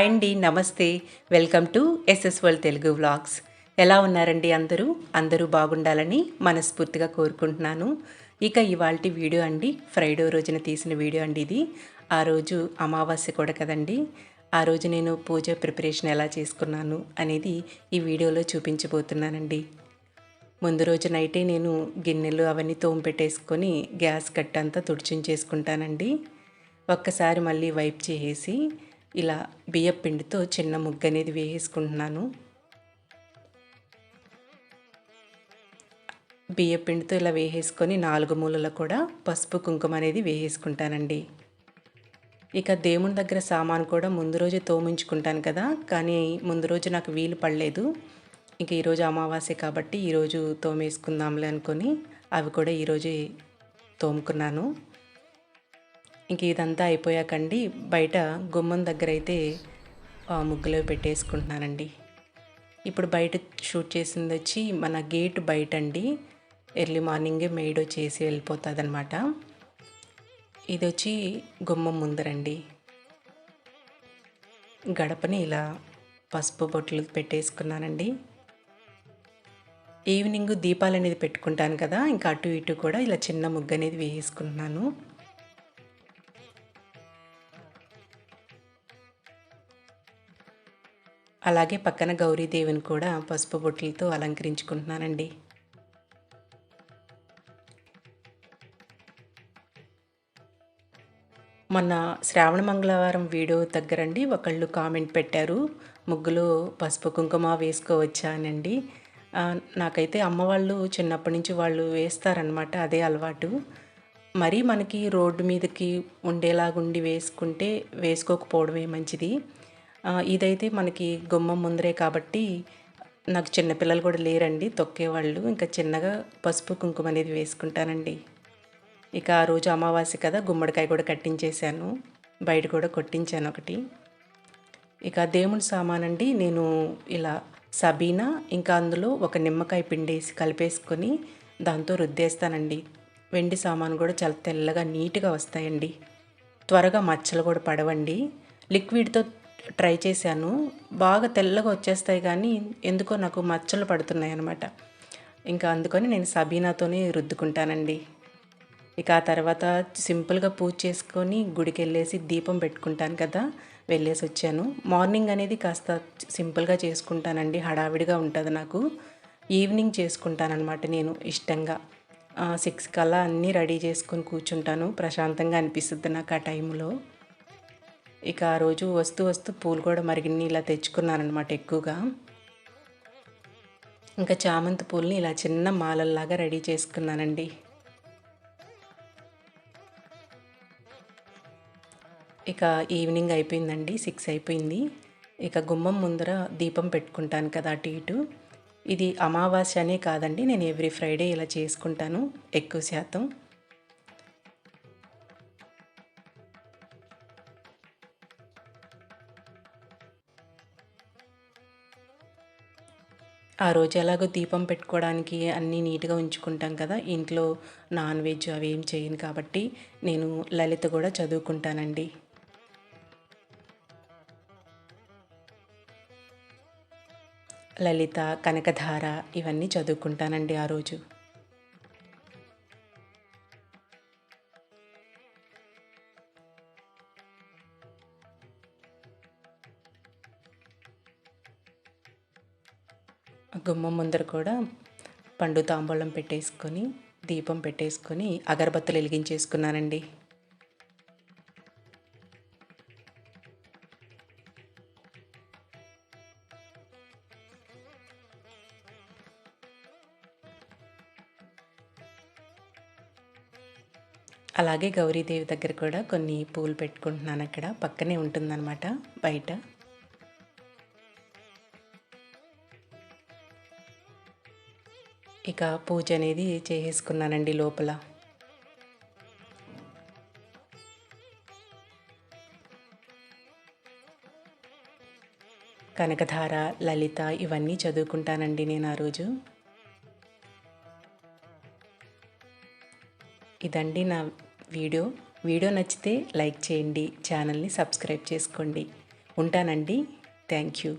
Hi అండి నమస్తే. Welcome to SS World Telugu vlogs. ఎలా ఉన్నారండి అందరూ? అందరూ బాగుండాలని మనస్ఫూర్తిగా కోరుకుంటున్నాను. ఇక ఇవాళ వీడియో అండి ఫ్రైడే రోజున తీసిన వీడియో అండి ఇది. ఆ రోజు అమావాస్య కూడా కదండి. ఆ రోజు నేను పూజ ప్రిపరేషన్ ఎలా చేసుకున్నాను అనేది ఈ వీడియోలో చూపించబోతున్నానండి. ముందు రోజు నైటే నేను గిన్నెలు అవన్నీ తోము పెట్టేసుకొని గ్యాస్ కట్టంతా తుడిచించేసుకుంటానండి. ఒక్కసారి మళ్ళీ వైప్ చేసేసి ఇలా బియ్యం పిండితో చిన్న ముగ్గు అనేది వేసుకుంటున్నాను బియ్యం పిండితో ఇలా వేసేసుకొని నాలుగు మూలలు కూడా పసుపు కుంకుమ అనేది వేసేసుకుంటానండి. ఇక దేవుని దగ్గర సామాను కూడా ముందు రోజు తోమించుకుంటాను కదా కానీ ముందు రోజు నాకు వీలు పడలేదు. ఇంక ఈరోజు అమావాస్య కాబట్టి ఈరోజు తోమేసుకుందాంలే అనుకొని అవి కూడా ఈరోజు తోముకున్నాను. ఇంక ఇదంతా అయిపోయాకండి. బయట గుమ్మం దగ్గర అయితే ముగ్గులో పెట్టేసుకుంటున్నానండి. ఇప్పుడు బయట షూట్ చేసింది వచ్చి మన గేట్ బయట అండి ఎర్లీ మార్నింగే మెయిడ్ వచ్చేసి వెళ్ళిపోతుంది అనమాట ఇది వచ్చి గుమ్మం ముందరండి. గడపని ఇలా పసుపు బొట్లు పెట్టేసుకున్నానండి. ఈవినింగ్ దీపాలు అనేది పెట్టుకుంటాను కదా ఇంకా అటు ఇటు కూడా ఇలా చిన్న ముగ్గు అనేది వేసుకుంటున్నాను అలాగే పక్కన గౌరీదేవిని కూడా పసుపు బొట్లతో అలంకరించుకుంటున్నానండి. మొన్న శ్రావణ మంగళవారం వీడియో దగ్గరండి ఒకళ్ళు కామెంట్ పెట్టారు ముగ్గులు పసుపు కుంకుమ వేసుకోవచ్చా అనండి. నాకైతే అమ్మ వాళ్ళు చిన్నప్పటి నుంచి వాళ్ళు వేస్తారనమాట అదే అలవాటు. మరీ మనకి రోడ్డు మీదకి ఉండేలాగుండి వేసుకుంటే వేసుకోకపోవడమే మంచిది. ఇదైతే మనకి గుమ్మం ముందరే కాబట్టి నాకు చిన్నపిల్లలు కూడా లేరండి. తొక్కేవాళ్ళు. ఇంకా చిన్నగా పసుపు కుంకుమ అనేది వేసుకుంటానండి. ఇక ఆ రోజు అమావాస్య కదా గుమ్మడికాయ కూడా కట్టించేశాను. బయట కూడా కొట్టించాను ఒకటి. ఇక దేవుని సామానండి నేను ఇలా సబీనా ఇంకా అందులో ఒక నిమ్మకాయ పిండేసి కలిపేసుకొని దాంతో రుద్దేస్తానండి. వెండి సామాను కూడా చాలా తెల్లగా నీట్గా వస్తాయండి. త్వరగా మచ్చలు కూడా పడవండి. లిక్విడ్తో ట్రై చేశాను. బాగా తెల్లగా వచ్చేస్తాయి కానీ ఎందుకో నాకు మచ్చలు పడుతున్నాయి అనమాట ఇంకా అందుకని నేను సబీనాతోనే రుద్దుకుంటానండి. ఇక ఆ తర్వాత సింపుల్గా పూజ చేసుకొని గుడికి వెళ్ళేసి దీపం పెట్టుకుంటాను కదా వెళ్ళేసి వచ్చాను. మార్నింగ్ అనేది కాస్త సింపుల్గా చేసుకుంటానండి. హడావిడిగా ఉంటుంది నాకు. ఈవినింగ్ చేసుకుంటానమాట నేను ఇష్టంగా. సిక్స్ కల్లా అన్నీ రెడీ చేసుకొని కూర్చుంటాను. ప్రశాంతంగా అనిపిస్తుంది నాకు ఆ టైంలో. ఇక ఆ రోజు వస్తూ వస్తూ పూలు కూడా మరిగిన్ని ఇలా తెచ్చుకున్నానమాట ఎక్కువగా. ఇంకా చామంతి పూలని ఇలా చిన్న మాలల్లాగా రెడీ చేసుకున్నానండి. ఇక ఈవినింగ్ అయిపోయిందండి సిక్స్ అయిపోయింది. ఇక గుమ్మం ముందర దీపం పెట్టుకుంటాను కదా అటు ఇటు. ఇది అమావాస్య అనే కాదండి నేను ఎవ్రీ ఫ్రైడే ఇలా చేసుకుంటాను ఎక్కువ శాతం. ఆ రోజు ఎలాగో దీపం పెట్టుకోవడానికి అన్నీ నీట్గా ఉంచుకుంటాం కదా ఇంట్లో నాన్ వెజ్ అవి ఏం చేయను కాబట్టి నేను లలిత కూడా చదువుకుంటానండి. లలిత కనకధార ఇవన్నీ చదువుకుంటానండి ఆ రోజు. గుమ్మం ముందర కూడా పండు తాంబూలం పెట్టేసుకొని దీపం పెట్టేసుకొని అగరబత్తులు వెలిగించేసుకున్నానండి. అలాగే గౌరీదేవి దగ్గర కూడా కొన్ని పూలు పెట్టుకుంటున్నాను అక్కడ పక్కనే ఉంటుందన్నమాట బయట. ఇక పూజ అనేది చేసేసుకున్నానండి లోపల. కనకధార లలిత ఇవన్నీ చదువుకుంటానండి నేను ఆ రోజు. ఇదండి నా వీడియో. వీడియో నచ్చితే లైక్ చేయండి ఛానల్ని సబ్స్క్రైబ్ చేసుకోండి. ఉంటానండి. Thank you.